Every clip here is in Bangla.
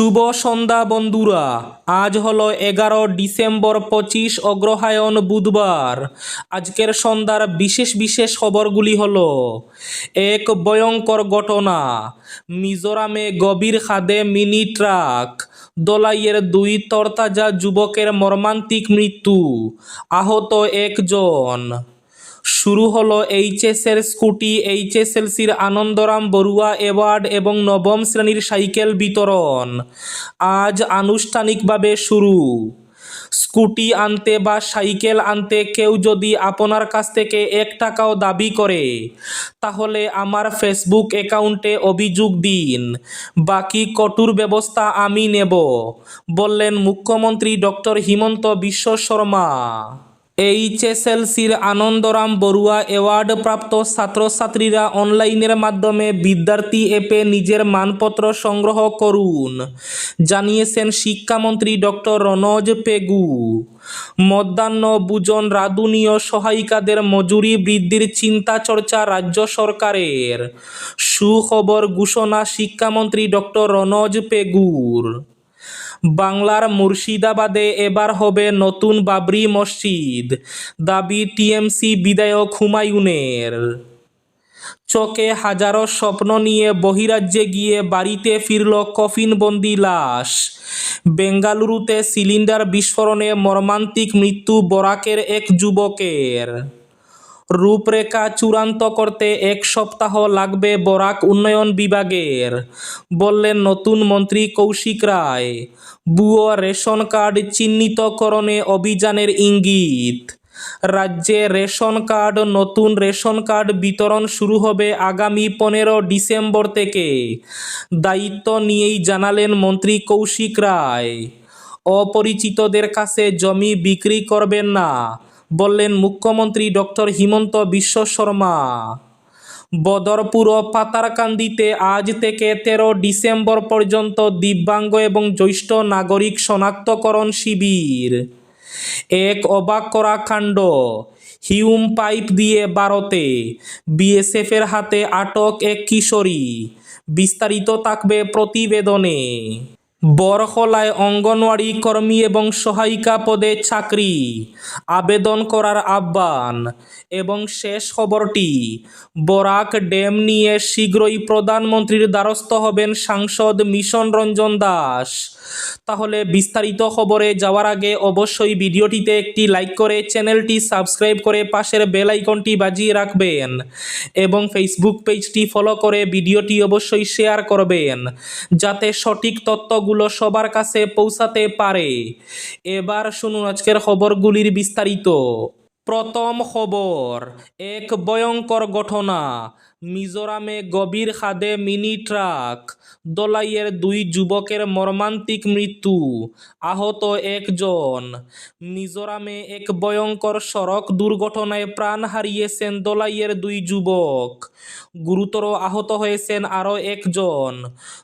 শুভ সন্ধ্যা, বন্ধুরা। আজ হলো এগারো ডিসেম্বর পঁচিশ অগ্রহায়ণ বুধবার। আজকের সন্ধ্যার বিশেষ বিশেষ খবরগুলি হল, এক ভয়ঙ্কর ঘটনা, মিজোরামে গভীর খাদে মিনি ট্রাক, দোলাইয়ের দুই তরতাজা যুবকের মর্মান্তিক মৃত্যু, আহত একজন। শুরু হলো এইচএসের স্কুটি, এইচএসএলসির আনন্দরাম বড়ুয়া অ্যাওয়ার্ড এবং নবম শ্রেণির সাইকেল বিতরণ। আজ আনুষ্ঠানিকভাবে শুরু। স্কুটি আনতে বা সাইকেল আনতে কেউ যদি আপনার কাছ থেকে এক টাকাও দাবি করে, তাহলে আমার ফেসবুক অ্যাকাউন্টে অভিযোগ দিন। বাকি কঠোর ব্যবস্থা আমি নেব, বললেন মুখ্যমন্ত্রী ডক্টর হিমন্ত বিশ্ব শর্মা। এইচএসএলসির আনন্দরাম বড়ুয়া অ্যাওয়ার্ড প্রাপ্ত ছাত্রছাত্রীরা অনলাইনের মাধ্যমে বিদ্যার্থী অ্যাপে নিজের মানপত্র সংগ্রহ করুন, জানিয়েছেন শিক্ষামন্ত্রী ডক্টর রনজ পেগু। মধ্যাহ্ন ভোজন রাঁধুনীয় সহায়িকাদের মজুরি বৃদ্ধির চিন্তা চর্চা রাজ্য সরকারের। সুখবর ঘোষণা শিক্ষামন্ত্রী ডক্টর রনজ পেগুর। বাংলার মুর্শিদাবাদে এবার হবে নতুন বাবরি মসজিদ। দাবি টিএমসি বিধায়ক হুমায়ুনের। চোখে হাজারো স্বপ্ন নিয়ে বহিরাজ্যে গিয়ে বাড়িতে ফিরল কফিনবন্দি লাশ। বেঙ্গালুরুতে সিলিন্ডার বিস্ফোরণে মর্মান্তিক মৃত্যু বরাকের এক যুবকের। রূপরেখা চূড়ান্ত করতে এক সপ্তাহ লাগবে বরাক উন্নয়ন বিভাগের। বললেন নতুন মন্ত্রী কৌশিক রায়। ভুয়ো রেশন কার্ড চিহ্নিতকরণে অভিযানের ইঙ্গিত। রাজ্যে রেশন কার্ড, নতুন রেশন কার্ড বিতরণ শুরু হবে আগামী পনেরো ডিসেম্বর থেকে। দায়িত্ব নিয়েই জানালেন মন্ত্রী কৌশিক রায়। অপরিচিতদের কাছে জমি বিক্রি করবেন না। বললেন, মুখ্যমন্ত্রী ডক্টর হিমন্ত বিশ্ব শর্মা, বদরপুর ও পাতারকান্দিতে আজ থেকে তেরো ডিসেম্বর পর্যন্ত দিব্যাঙ্গ এবং জ্যেষ্ঠ নাগরিক শনাক্তকরণ শিবির। এক অবাক করা কাণ্ড। হিউম পাইপ দিয়ে ভারতে বিএসএফের হাতে আটক এক কিশোরী। বিস্তারিত থাকবে প্রতিবেদনে। বরখলায় অঙ্গনওয়াড়ি কর্মী এবং সহায়িকা পদে চাকরি, আবেদন করার আহ্বান এবং শেষ খবরটি, বরাক ড্যাম নিয়ে শীঘ্রই প্রধানমন্ত্রীর দ্বারস্থ হবেন সাংসদ মিশন রঞ্জন দাস। তাহলে বিস্তারিত খবরে যাওয়ার আগে অবশ্যই ভিডিওটিতে একটি লাইক করে চ্যানেলটি সাবস্ক্রাইব করে পাশের বেল আইকনটি বাজিয়ে রাখবেন এবং ফেসবুক পেজটি ফলো করে ভিডিওটি অবশ্যই শেয়ার করবেন, যাতে সঠিক তথ্যগুলো সবার কাছে পৌঁছাতে পারে। এবার শুনুন আজকের খবরগুলির বিস্তারিত। প্রথম খবর, এক ভয়ঙ্কর ঘটনা। মিজোরামে গভীর খাদে মিনি ট্রাক। দোলাইয়ের দুই যুবকের মর্মান্তিক মৃত্যু। আহত একজন। মিজোরামে এক ভয়ঙ্কর সড়ক দুর্ঘটনায় প্রাণ হারিয়েছেন দোলাইয়ের দুই যুবক। গুরুতর আহত হয়েছেন আরও একজন।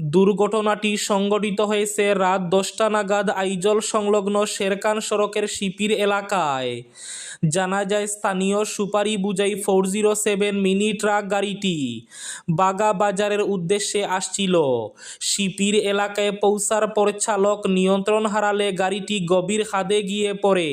দুর্ঘটনাটি সংঘটিত হয়েছে রাত দশটা নাগাদ আইজল সংলগ্ন শেরকান সড়কের শিপির এলাকায়। জানা যায়, স্থানীয় সুপারি বুঝাই four zero seven mini truck গাড়িটি বাগা বাজারের উদ্দেশ্যে আসছিল, শিপির এলাকায় পৌঁছার পর চালক নিয়ন্ত্রণ হারালে গাড়িটি গভীর খাদে গিয়ে পড়ে।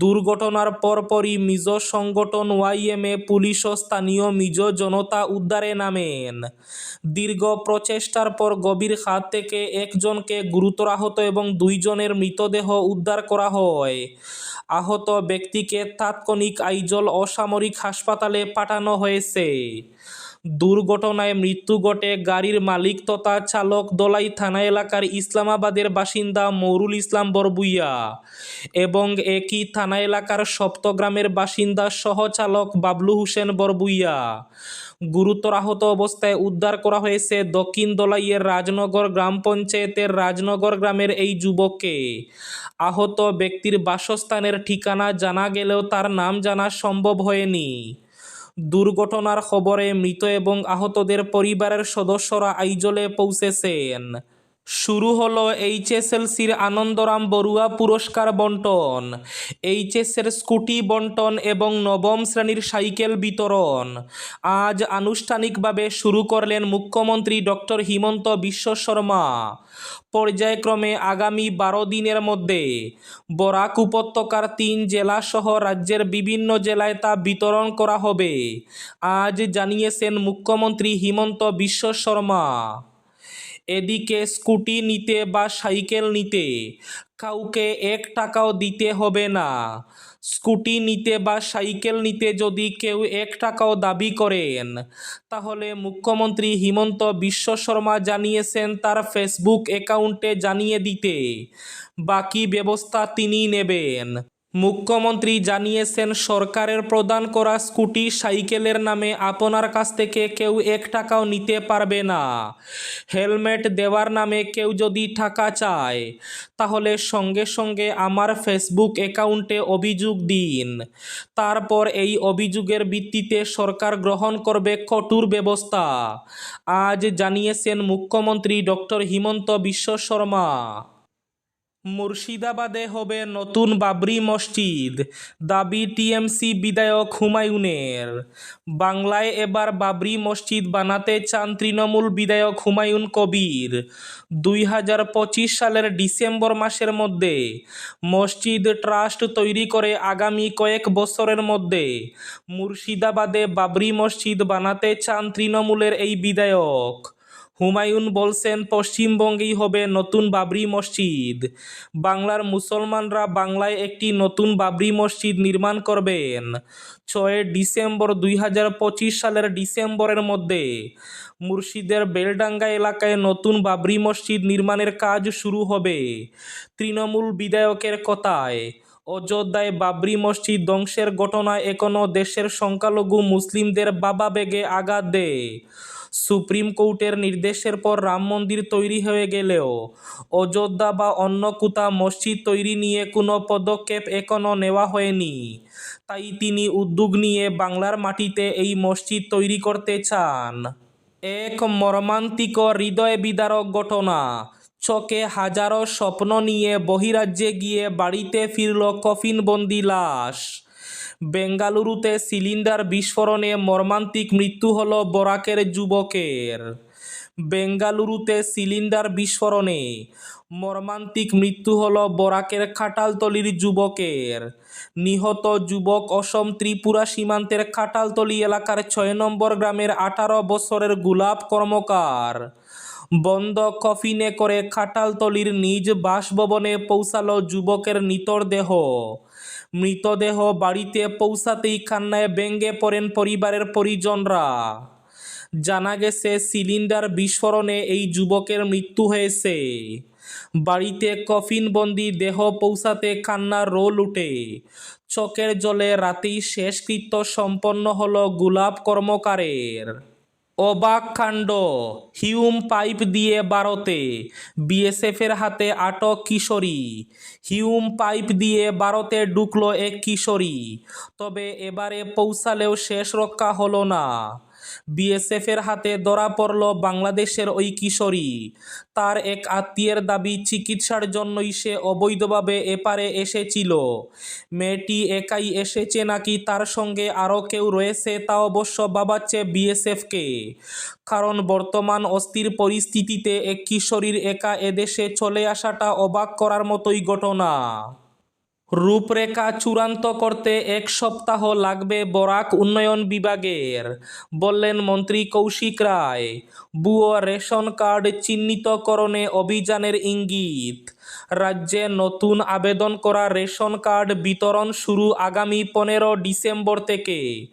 দুর্ঘটনার পরপরই মিজো সংগঠন ওয়াইএমএ পুলিশ ও স্থানীয় মিজো জনতা উদ্ধারে নামেন। দীর্ঘ প্রচেষ্টার পর গভীর খাদ থেকে একজনকে গুরুতর আহত এবং দুইজনের মৃতদেহ উদ্ধার করা হয়। আহত ব্যক্তিকে তাৎক্ষণিক আইজল অসামরিক হাসপাতালে পাঠানো হয়েছে। দুর্ঘটনায় মৃত্যু ঘটে। গাড়ির মালিক তথা চালক দলাই থানা এলাকার ইসলামাবাদের বাসিন্দা মৌরুল ইসলাম বরবুইয়া এবং একই থানা এলাকার সপ্তগ্রামের বাসিন্দা সহচালক বাবলু হোসেন বরবুইয়া। গুরুতর আহত অবস্থায় উদ্ধার করা হয়েছে দক্ষিণ দলাইয়ের রাজনগর গ্রাম পঞ্চায়েতের রাজনগর গ্রামের এই যুবককে। আহত ব্যক্তির বাসস্থানের ঠিকানা জানা গেলেও তার নাম জানা সম্ভব হয়নি। দুর্ঘটনার খবরে মৃত এবং আহতদের পরিবারের সদস্যরা আইজলে পৌঁছেছেন। শুরু হলো এইচএসএলসির আনন্দরাম বড়ুয়া পুরস্কার বন্টন এইচএসের স্কুটি বন্টন এবং নবম শ্রেণির সাইকেল বিতরণ। আজ আনুষ্ঠানিকভাবে শুরু করলেন মুখ্যমন্ত্রী ডক্টর হিমন্ত বিশ্ব শর্মা। পর্যায়ক্রমে আগামী বারো দিনের মধ্যে বরাক উপত্যকার তিন জেলাসহ রাজ্যের বিভিন্ন জেলায় তা বিতরণ করা হবে। আজ জানিয়েছেন মুখ্যমন্ত্রী হিমন্ত বিশ্ব শর্মা। এদিকে স্কুটি নিতে বা সাইকেল নিতে কাউকে এক টাকাও দিতে হবে না। স্কুটি নিতে বা সাইকেল নিতে যদি কেউ এক টাকাও দাবি করেন, তাহলে মুখ্যমন্ত্রী হিমন্ত বিশ্ব শর্মা জানিয়েছেন তার ফেসবুক অ্যাকাউন্টে জানিয়ে দিতে। বাকি ব্যবস্থা তিনি নেবেন। মুখ্যমন্ত্রী জানিয়েছেন, সরকারের প্রদান করা স্কুটি সাইকেলের নামে আপনার কাছ থেকে কেউ এক টাকাও নিতে পারবে না। হেলমেট দেওয়ার নামে কেউ যদি টাকা চায়, তাহলে সঙ্গে সঙ্গে আমার ফেসবুক অ্যাকাউন্টে অভিযোগ দিন। তারপর এই অভিযোগের ভিত্তিতে সরকার গ্রহণ করবে কঠোর ব্যবস্থা। আজ জানিয়েছেন মুখ্যমন্ত্রী ডক্টর হিমন্ত বিশ্ব শর্মা। মুর্শিদাবাদে হবে নতুন বাবরি মসজিদ। দাবি টিএমসি বিধায়ক হুমায়ুনের। বাংলায় এবার বাবরি মসজিদ বানাতে চান তৃণমূল বিধায়ক হুমায়ুন কবির। দুই হাজার পঁচিশ সালের ডিসেম্বর মাসের মধ্যে মসজিদ ট্রাস্ট তৈরি করে আগামী কয়েক বছরের মধ্যে মুর্শিদাবাদে বাবরি মসজিদ বানাতে চান তৃণমূলের এই বিধায়ক। হুমায়ুন বলছেন, পশ্চিমবঙ্গেই হবে নতুন বাবরি মসজিদ। বাংলার মুসলমানরা বাংলায় একটি নতুন বাবরি মসজিদ নির্মাণ করবেন। ছয় ডিসেম্বর দুই হাজার পঁচিশ সালের ডিসেম্বরের মধ্যে। মুর্শিদের বেলডাঙ্গা এলাকায় নতুন বাবরি মসজিদ নির্মাণের কাজ শুরু হবে। তৃণমূল বিধায়কের কথায়, অযোধ্যায় বাবরি মসজিদ ধ্বংসের ঘটনায় এখনও দেশের সংখ্যালঘু মুসলিমদের বাবা বেগে আঘাত দেয় সুপ্রিম কোর্টের নির্দেশের পর রাম মন্দির তৈরি হয়ে গেলেও অযোধ্যা বা অন্য কোথাও মসজিদ তৈরি নিয়ে কোনো পদক্ষেপ এখনও নেওয়া হয়নি। তাই তিনি উদ্যোগ নিয়ে বাংলার মাটিতে এই মসজিদ তৈরি করতে চান। এক মর্মান্তিক হৃদয় বিদারক ঘটনা। চোখে হাজারো স্বপ্ন নিয়ে বহিরাজ্যে গিয়ে বাড়িতে ফিরল কফিনবন্দি লাশ। বেঙ্গালুরুতে সিলিন্ডার বিস্ফোরণে মর্মান্তিক মৃত্যু হল বরাকের যুবকের। বেঙ্গালুরুতে সিলিন্ডার বিস্ফোরণে মর্মান্তিক মৃত্যু হল বরাকের খাটালতলির যুবকের। নিহত যুবক অসম ত্রিপুরা সীমান্তের খাটালতলি এলাকার ছয় নম্বর গ্রামের আঠারো বছরের গুলাব কর্মকার। বন্ধ কফিনে করে খাটালতলির নিজ বাসভবনে পৌঁছালো যুবকের নিতর দেহ। মৃতদেহ বাড়িতে পৌঁছাতেই কান্নায় ব্যঙ্গে পড়েন পরিবারের পরিজনরা। জানা গেছে, সিলিন্ডার বিস্ফোরণে এই যুবকের মৃত্যু হয়েছে। বাড়িতে কফিনবন্দি দেহ পৌঁছাতে কান্নার রোল উঠে। চকের জলে রাতেই শেষকৃত্য সম্পন্ন হল গুলাব কর্মকারের। অবাক কাণ্ড। হিউম পাইপ দিয়ে ভারতে বিএসএফের হাতে আটক কিশোরী। হিউম পাইপ দিয়ে ভারতে ঢুকলো এক কিশোরী। তবে এবারে পৌঁছালেও শেষ রক্ষা হলো না। বিএসএফের হাতে ধরা পড়ল বাংলাদেশের ওই কিশোরী। তার এক আত্মীয়ের দাবি, চিকিৎসার জন্যই সে অবৈধভাবে এপারে এসেছিল। মেয়েটি একাই এসেছে নাকি তার সঙ্গে আরও কেউ রয়েছে তা অবশ্য বাবাচ্ছে বিএসএফকে। কারণ বর্তমান অস্থির পরিস্থিতিতে এক কিশোরীর একা এদেশে চলে আসাটা অবাক করার মতোই ঘটনা। রূপরেখা চূড়ান্ত করতে এক সপ্তাহ লাগবে বরাক উন্নয়ন বিভাগের। বললেন মন্ত্রী কৌশিক রায়। বুয়ো রেশন কার্ড চিহ্নিতকরণে অভিযানের ইঙ্গিত। রাজ্যে নতুন আবেদন করা রেশন কার্ড বিতরণ শুরু আগামী পনেরো ডিসেম্বর থেকে।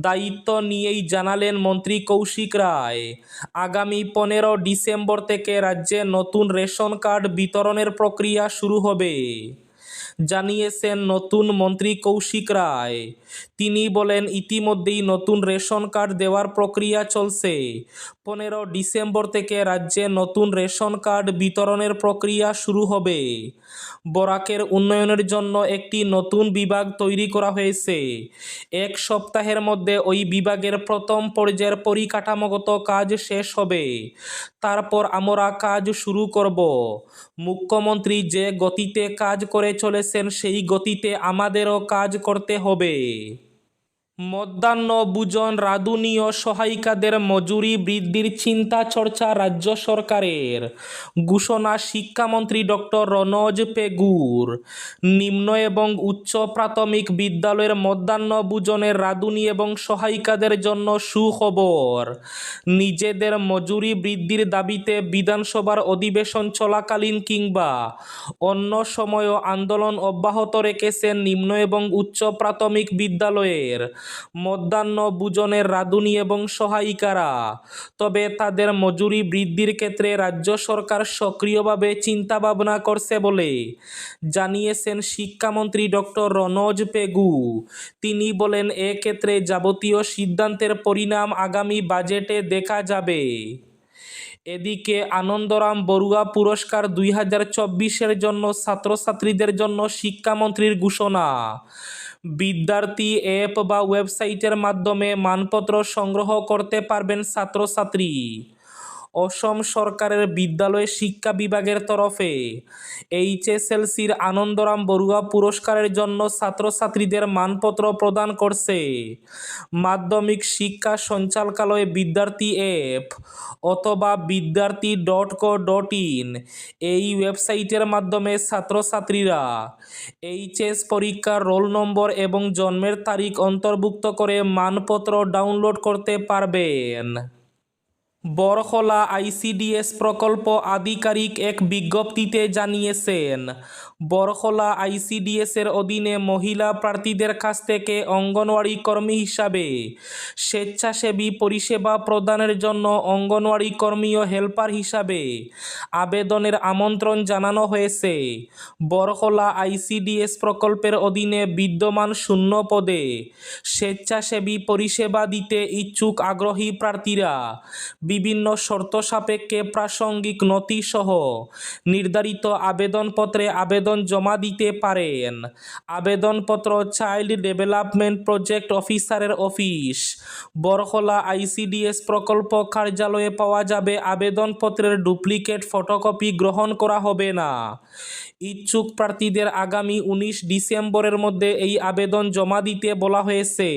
দায়িত্ব নিয়েই জানালেন মন্ত্রী কৌশিক রায়। আগামী পনেরো ডিসেম্বর থেকে রাজ্যে নতুন রেশন কার্ড বিতরণের প্রক্রিয়া শুরু হবে। জানিয়েছেন নতুন মন্ত্রী কৌশিক রায়। তিনি বলেন ইতিমধ্যেই নতুন রেশন কার্ড দেওয়ার প্রক্রিয়া চলছে। পনেরো ডিসেম্বর থেকে রাজ্যে নতুন রেশন কার্ড বিতরণের প্রক্রিয়া শুরু হবে। বরাকের উন্নয়নের জন্য একটি নতুন বিভাগ তৈরি করা হয়েছে। এক সপ্তাহের মধ্যে ওই বিভাগের প্রথম পর্যায়ের পরিকাঠামোগত কাজ শেষ হবে। তারপর আমরা কাজ শুরু করব। মুখ্যমন্ত্রী যে গতিতে কাজ করে চলেছেন, সেই গতিতে আমাদেরও কাজ করতে হবে। মধ্যাহ্ন ভোজন রাঁধুনি ও সহায়িকাদের মজুরি বৃদ্ধির চিন্তা চর্চা রাজ্য সরকারের। ঘোষণা শিক্ষামন্ত্রী ডক্টর রনজ পেগুর। নিম্ন এবং উচ্চ প্রাথমিক বিদ্যালয়ের মধ্যাহ্ন ভোজনের রাঁধুনি এবং সহায়িকাদের জন্য সুখবর। নিজেদের মজুরি বৃদ্ধির দাবিতে বিধানসভার অধিবেশন চলাকালীন কিংবা অন্য সময়ও আন্দোলন অব্যাহত রেখেছেন নিম্ন এবং উচ্চ প্রাথমিক বিদ্যালয়ের মধ্যাহ্ন ভোজনের রাঁধুনি এবং সহায়িকারা। তবে তাদের মজুরি বৃদ্ধির ক্ষেত্রে রাজ্য সরকার সক্রিয়ভাবে চিন্তাভাবনা করছে বলে জানিয়েছেন শিক্ষামন্ত্রী ডক্টর রনজ পেগু। তিনি বলেন, এ ক্ষেত্রে যাবতীয় সিদ্ধান্তের পরিণাম আগামী বাজেটে দেখা যাবে। এদিকে আনন্দরাম বড়ুয়া পুরস্কার দুই হাজার চব্বিশের জন্য ছাত্রছাত্রীদের জন্য শিক্ষামন্ত্রীর ঘোষণা। বিদ্যার্থী অ্যাপ বা ওয়েবসাইটের মাধ্যমে মানপত্র সংগ্রহ করতে পারবেন ছাত্রছাত্রী। অসম সরকারের বিদ্যালয় শিক্ষা বিভাগের তরফে এইচএসএলসির আনন্দরাম বড়ুয়া পুরস্কারের জন্য ছাত্রছাত্রীদের মানপত্র প্রদান করছে। মাধ্যমিক শিক্ষা সঞ্চালকালয় বিদ্যার্থী অ্যাপ অথবা বিদ্যার্থী ডট কো ডট ইন এই ওয়েবসাইটের মাধ্যমে ছাত্রছাত্রীরা এইচএস পরীক্ষার রোল নম্বর এবং জন্মের তারিখ অন্তর্ভুক্ত করে মানপত্র ডাউনলোড করতে পারবেন। বরখলা আইসিডিএস প্রকল্প আধিকারিক এক বিজ্ঞপ্তিতে জানিয়েছেন, বরখলা আইসিডিএসের অধীনে মহিলা প্রার্থীদের কাছ থেকে অঙ্গনওয়াড়ি কর্মী হিসাবে স্বেচ্ছাসেবী পরিষেবা প্রদানের জন্য অঙ্গনওয়াড়ি কর্মী ও হেল্পার হিসাবে আবেদনের আমন্ত্রণ জানানো হয়েছে। বরখলা আইসিডিএস প্রকল্পের অধীনে বিদ্যমান শূন্য পদে স্বেচ্ছাসেবী পরিষেবা দিতে ইচ্ছুক আগ্রহী প্রার্থীরা বিভিন্ন শর্ত সাপেক্ষে প্রাসঙ্গিক নথিসহ নির্ধারিত আবেদনপত্রে আবেদন জমা দিতে পারেন। আবেদনপত্র চাইল্ড ডেভেলপমেন্ট প্রজেক্ট অফিসারের অফিস। বরখলা আইসিডিএস প্রকল্প কার্যালয়ে পাওয়া যাবে আবেদনপত্রের ডুপ্লিকেট ফটোকপি গ্রহণ করা হবে না। ইচ্ছুক প্রার্থীদের আগামী উনিশ ডিসেম্বরের মধ্যে এই আবেদন জমা দিতে বলা হয়েছে।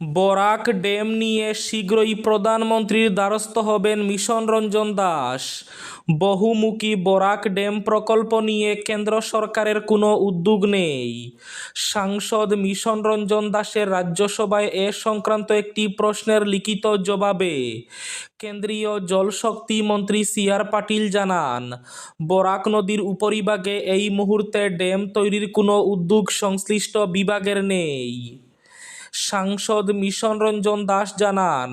বরাক ড্যাম নিয়ে শীঘ্রই প্রধানমন্ত্রীর দ্বারস্থ হবেন মিশন রঞ্জন দাস। বহুমুখী বরাক ড্যাম প্রকল্প নিয়ে কেন্দ্র সরকারের কোনো উদ্যোগ নেই। সাংসদ মিশন রঞ্জন দাসের রাজ্যসভায় এ সংক্রান্ত একটি প্রশ্নের লিখিত জবাবে কেন্দ্রীয় জলশক্তি মন্ত্রী সি আর পাটিল জানান, বরাক নদীর উপরিভাগে এই মুহূর্তে ড্যাম তৈরির কোনো উদ্যোগ সংশ্লিষ্ট বিভাগের নেই। সাংসদ মিশন রঞ্জন দাস জানান,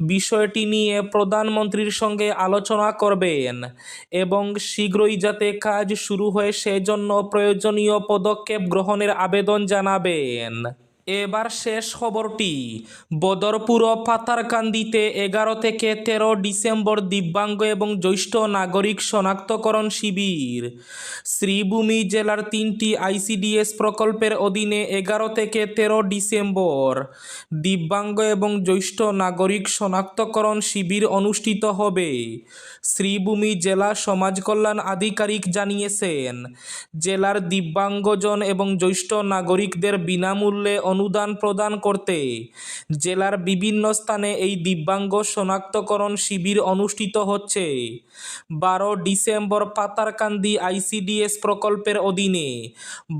বিষয়টি নিয়ে প্রধানমন্ত্রীর সঙ্গে আলোচনা করবেন এবং শীঘ্রই যাতে কাজ শুরু হয়, সেজন্য প্রয়োজনীয় পদক্ষেপ গ্রহণের আবেদন জানাবেন। এবার শেষ খবরটি। বদরপুর ও পাতারকান্দিতে এগারো থেকে তেরো ডিসেম্বর দিব্যাঙ্গ এবং জ্যৈষ্ঠ নাগরিক শনাক্তকরণ শিবির। শ্রীভূমি জেলার তিনটি আইসিডিএস প্রকল্পের অধীনে এগারো থেকে তেরো ডিসেম্বর দিব্যাঙ্গ এবং জ্যৈষ্ঠ নাগরিক শনাক্তকরণ শিবির অনুষ্ঠিত হবে। শ্রীভূমি জেলা সমাজ কল্যাণ আধিকারিক জানিয়েছেন, জেলার দিব্যাঙ্গজন এবং জ্যৈষ্ঠ নাগরিকদের বিনামূল্যে অনুদান প্রদান করতে। জেলার বিভিন্ন স্থানে এই দিব্যাঙ্গ শনাক্তকরণ শিবির অনুষ্ঠিত হচ্ছে। বারো ডিসেম্বর পাতারকান্দি আইসিডিএস প্রকল্পের অধীনে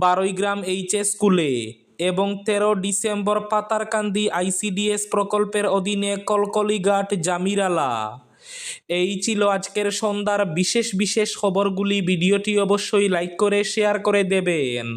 বারৈগ্রাম এইচএস স্কুলে এবং তেরো ডিসেম্বর পাতারকান্দি আইসিডিএস প্রকল্পের অধীনে কলকলিঘাট জামিরালা। এই ছিল আজকের সন্ধ্যার বিশেষ বিশেষ খবরগুলি। ভিডিওটি অবশ্যই লাইক করে, শেয়ার করে দেবেন।